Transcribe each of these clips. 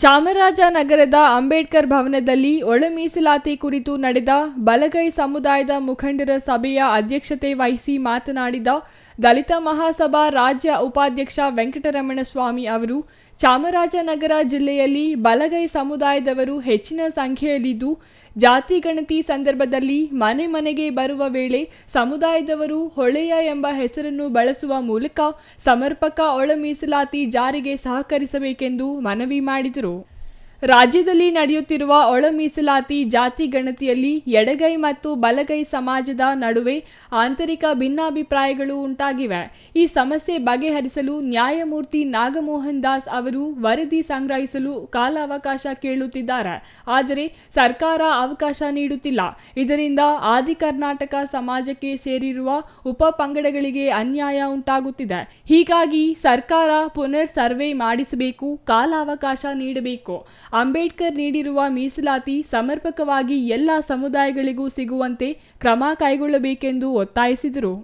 ಚಾಮರಾಜನಗರದ ಅಂಬೇಡ್ಕರ್ ಭವನದಲ್ಲಿ ಒಳ ಮೀಸಲಾತಿ ಕುರಿತು ನಡೆದ ಬಲಗೈ ಸಮುದಾಯದ ಮುಖಂಡರ ಸಭೆಯ ಅಧ್ಯಕ್ಷತೆ ವಹಿಸಿ ಮಾತನಾಡಿದ ದಲಿತ ಮಹಾಸಭಾ ರಾಜ್ಯ ಉಪಾಧ್ಯಕ್ಷ ವೆಂಕಟರಮಣ ಸ್ವಾಮಿ ಅವರು ಚಾಮರಾಜನಗರ ಜಿಲ್ಲೆಯಲ್ಲಿ ಬಲಗೈ ಸಮುದಾಯದವರು ಹೆಚ್ಚಿನ ಸಂಖ್ಯೆಯಲ್ಲಿದ್ದು, ಜಾತಿ ಗಣತಿ ಸಂದರ್ಭದಲ್ಲಿ ಮನೆ ಮನೆಗೆ ಬರುವ ವೇಳೆ ಸಮುದಾಯದವರು ಹೊಳೆಯ ಎಂಬ ಹೆಸರನ್ನು ಬಳಸುವ ಮೂಲಕ ಸಮರ್ಪಕ ಒಳ ಜಾರಿಗೆ ಸಹಕರಿಸಬೇಕೆಂದು ಮನವಿ ಮಾಡಿದರು. ರಾಜ್ಯದಲ್ಲಿ ನಡೆಯುತ್ತಿರುವ ಒಳ ಮೀಸಲಾತಿ ಜಾತಿ ಗಣತಿಯಲ್ಲಿ ಎಡಗೈ ಮತ್ತು ಬಲಗೈ ಸಮಾಜದ ನಡುವೆ ಆಂತರಿಕ ಭಿನ್ನಾಭಿಪ್ರಾಯಗಳು ಉಂಟಾಗಿವೆ. ಈ ಸಮಸ್ಯೆ ಬಗೆಹರಿಸಲು ನ್ಯಾಯಮೂರ್ತಿ ನಾಗಮೋಹನ್ ದಾಸ್ ಅವರು ವರದಿ ಸಂಗ್ರಹಿಸಲು ಕಾಲಾವಕಾಶ ಕೇಳುತ್ತಿದ್ದಾರೆ. ಆದರೆ ಸರ್ಕಾರ ಅವಕಾಶ ನೀಡುತ್ತಿಲ್ಲ. ಇದರಿಂದ ಆದಿ ಕರ್ನಾಟಕ ಸಮಾಜಕ್ಕೆ ಸೇರಿರುವ ಉಪ ಪಂಗಡಗಳಿಗೆ ಅನ್ಯಾಯ ಉಂಟಾಗುತ್ತಿದೆ. ಹೀಗಾಗಿ ಸರ್ಕಾರ ಪುನರ್ ಸರ್ವೆ ಮಾಡಿಸಬೇಕು, ಕಾಲಾವಕಾಶ ನೀಡಬೇಕು. ಅಂಬೇಡ್ಕರ್ ನೀಡಿರುವ ಮೀಸಲಾತಿ ಸಮರ್ಪಕವಾಗಿ ಎಲ್ಲ ಸಮುದಾಯಗಳಿಗೂ ಸಿಗುವಂತೆ ಕ್ರಮ ಕೈಗೊಳ್ಳಬೇಕೆಂದು ಒತ್ತಾಯಿಸಿದರು.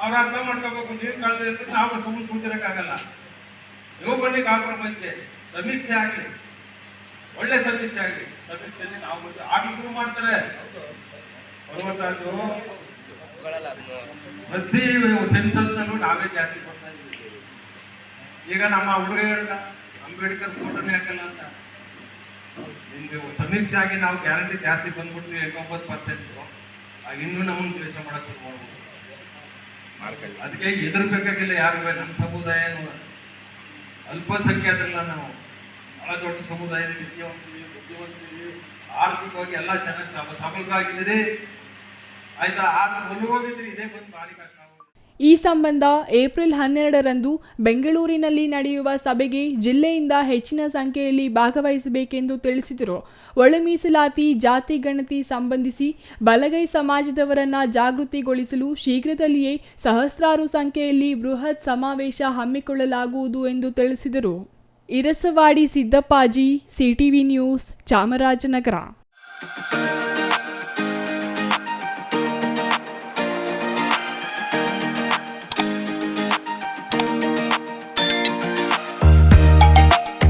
ಅವರು ಅರ್ಥ ಮಾಡ್ಕೋಬೇಕು, ನೀವು ಕಳೆದ ನಾವು ಸುಮ್ಮನೆ ಬನ್ನಿ ಸಮೀಕ್ಷೆ ಆಗಲಿ. ಒಳ್ಳೆ ಸಮೀಕ್ಷೆ ಆಗಲಿ. ಅಲ್ಲಿ ನಾವು ಬಂದು ಆಗಲಿ ಶುರು ಮಾಡ್ತಾರೆ. ಪ್ರತಿ ಸೆನ್ಸಸ್ನಲ್ಲೂ ನಾವೇ ಜಾಸ್ತಿ ಕೊಡ್ತಾ ಇದ್ದೀವಿ. ಈಗ ನಮ್ಮ ಹುಡುಗ ಹೇಳ್ದ ಅಂಬೇಡ್ಕರ್ ಫೋಟೋನೇ ಹಾಕಲ್ಲ ಅಂತ. ನಿಮ್ಗೆ ಸಮೀಕ್ಷೆ ಆಗಿ ನಾವು ಗ್ಯಾರಂಟಿ ಜಾಸ್ತಿ ಬಂದ್ಬಿಟ್ವಿ ಎಂಬತ್ತು ಪರ್ಸೆಂಟ್ ಇನ್ನೂ ನಮ್ಮನ್ನು ಕೆಲಸ ಮಾಡಕ್ಕೆ ಮಾಡ್ಬೋದು ಅದಕ್ಕೆ ಹೆದರ್ಬೇಕಾಗಿಲ್ಲ ಯಾರು ನಮ್ಮ ಸಮುದಾಯ ಅಲ್ಪಸಂಖ್ಯಾತರಲ್ಲ ನಾವು. ಬಹಳ ದೊಡ್ಡ ಸಮುದಾಯ ವಿದ್ಯಾವಂತರಿ ಬುದ್ಧಿವಂತರಿ ಆರ್ಥಿಕವಾಗಿ ಎಲ್ಲ ಚೆನ್ನಾಗಿ ಸಬ ಆಯ್ತಾ? ಆದ್ರೆ ಹೋಗಿದ್ರಿ ಇದೇ ಬಂದು ಭಾರಿ ಕಷ್ಟ ಈ ಸಂಬಂಧ ಏಪ್ರಿಲ್ ಹನ್ನೆರಡರಂದು ಬೆಂಗಳೂರಿನಲ್ಲಿ ನಡೆಯುವ ಸಭೆಗೆ ಜಿಲ್ಲೆಯಿಂದ ಹೆಚ್ಚಿನ ಸಂಖ್ಯೆಯಲ್ಲಿ ಭಾಗವಹಿಸಬೇಕೆಂದು ತಿಳಿಸಿದರು. ಒಳ ಮೀಸಲಾತಿ ಜಾತಿ ಗಣತಿ ಸಂಬಂಧಿಸಿ ಬಲಗೈ ಸಮಾಜದವರನ್ನ ಜಾಗೃತಿಗೊಳಿಸಲು ಶೀಘ್ರದಲ್ಲಿಯೇ ಸಹಸ್ರಾರು ಸಂಖ್ಯೆಯಲ್ಲಿ ಬೃಹತ್ ಸಮಾವೇಶ ಹಮ್ಮಿಕೊಳ್ಳಲಾಗುವುದು ಎಂದು ತಿಳಿಸಿದರು. Irasavadi Siddappaji CTV news Chamarajanagar.